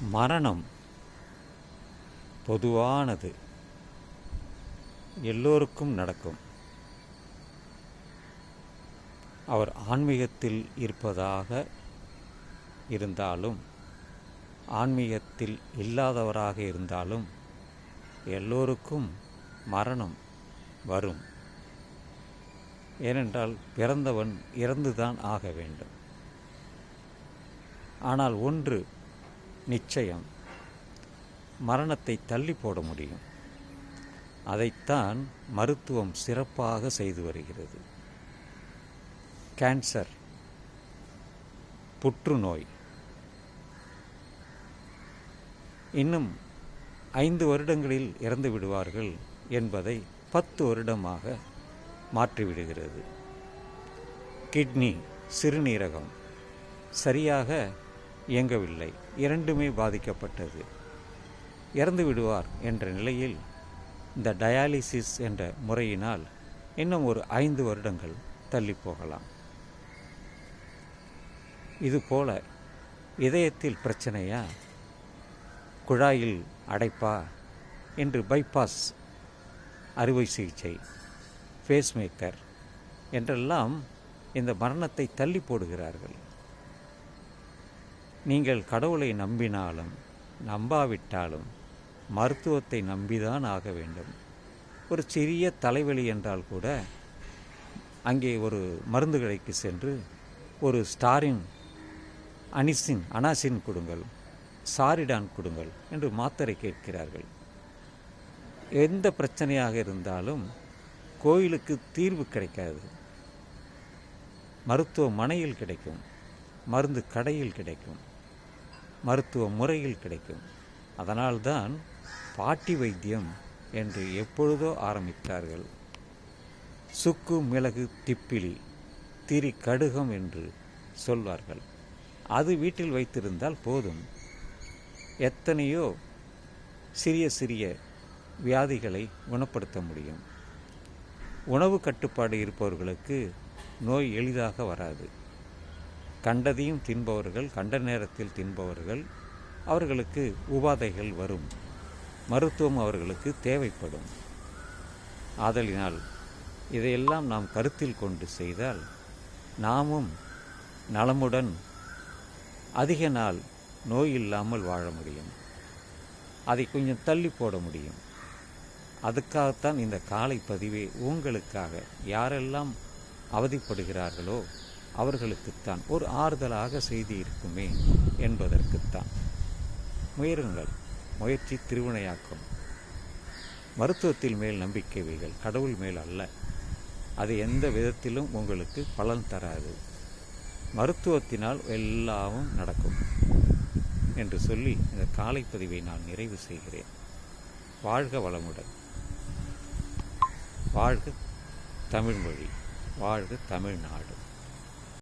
மரணம் பொதுவானது. எல்லோருக்கும் நடக்கும். அவர் ஆன்மீகத்தில் இருப்பதாக இருந்தாலும் ஆன்மீகத்தில் இல்லாதவராக இருந்தாலும் எல்லோருக்கும் மரணம் வரும். ஏனென்றால் பிறந்தவன் இறந்துதான் ஆக வேண்டும். ஆனால் ஒன்று நிச்சயம். மரணத்தை தள்ளி போட முடியும். அதைத்தான் மருத்துவம் சிறப்பாக செய்து வருகிறது. கேன்சர். புற்றுநோய். இன்னும் ஐந்து வருடங்களில் இறந்து விடுவார்கள் என்பதை பத்து வருடமாக மாற்றிவிடுகிறது. கிட்னி சிறுநீரகம். சரியாக இயங்கவில்லை. இரண்டுமே பாதிக்கப்பட்டது. இறந்து விடுவார் என்ற நிலையில் இந்த டயாலிசிஸ் என்ற முறையினால் இன்னும் ஒரு ஐந்து வருடங்கள் தள்ளி போகலாம் இதுபோல இதயத்தில் பிரச்சனையா? குழாயில் அடைப்பா? என்று பைபாஸ் அறுவை சிகிச்சை ஃபேஸ்மேக்கர் என்றெல்லாம் இந்த மரணத்தை தள்ளி போடுகிறார்கள். நீங்கள் கடவுளை நம்பினாலும் நம்பாவிட்டாலும் மருத்துவத்தை நம்பிதான் ஆக வேண்டும். ஒரு சிறிய தலைவலி என்றால் கூட அங்கே ஒரு மருந்து கடைக்கு சென்று ஒரு ஸ்டாரின் அனிசின் அனாசின் கொடுங்கள் சாரிடான் கொடுங்கள் என்று மாத்திரை கேட்கிறார்கள். எந்த பிரச்சனையாக இருந்தாலும் கோயிலுக்கு தீர்வு கிடைக்காது. மருத்துவமனையில் கிடைக்கும் மருந்து கடையில் கிடைக்கும். மருத்துவ முறையில் கிடைக்கும். அதனால்தான் பாட்டி வைத்தியம் என்று எப்பொழுதோ ஆரம்பித்தார்கள். சுக்கு மிளகு திப்பிலி திரி கடுகம் என்று சொல்வார்கள். அது வீட்டில் வைத்திருந்தால் போதும். எத்தனையோ சிறிய சிறிய வியாதிகளை குணப்படுத்த முடியும். உணவு கட்டுப்பாடு இருப்பவர்களுக்கு நோய் எளிதாக வராது. கண்டதையும் தின்பவர்கள் கண்ட நேரத்தில் தின்பவர்கள் அவர்களுக்கு உபாதைகள் வரும். மருத்துவம் அவர்களுக்கு தேவைப்படும். ஆதலினால் இதையெல்லாம் நாம் கருத்தில் கொண்டு செய்தால் நாமும் நலமுடன் அதிக நாள் நோய் இல்லாமல் வாழ முடியும். அதை கொஞ்சம் தள்ளி போட முடியும். அதுக்காகத்தான் இந்த காலை பதிவே. உங்களுக்காக யாரெல்லாம் அவதிப்படுகிறார்களோ அவர்களுக்குத்தான். ஒரு ஆறுதலாக செய்தி இருக்குமே என்பதற்குத்தான். முயலுங்கள் முயற்சி திருவினையாக்கும். மருத்துவத்தில் மேல் நம்பிக்கை வைகள் கடவுள் மேல் அல்ல. அது எந்த விதத்திலும் உங்களுக்கு பலன் தராது. மருத்துவத்தினால் எல்லாமும் நடக்கும் என்று சொல்லி இந்த காலை பதிவை நான் நிறைவு செய்கிறேன். வாழ்க வளமுடன். வாழ்க தமிழ்மொழி. வாழ்க தமிழ்நாடு.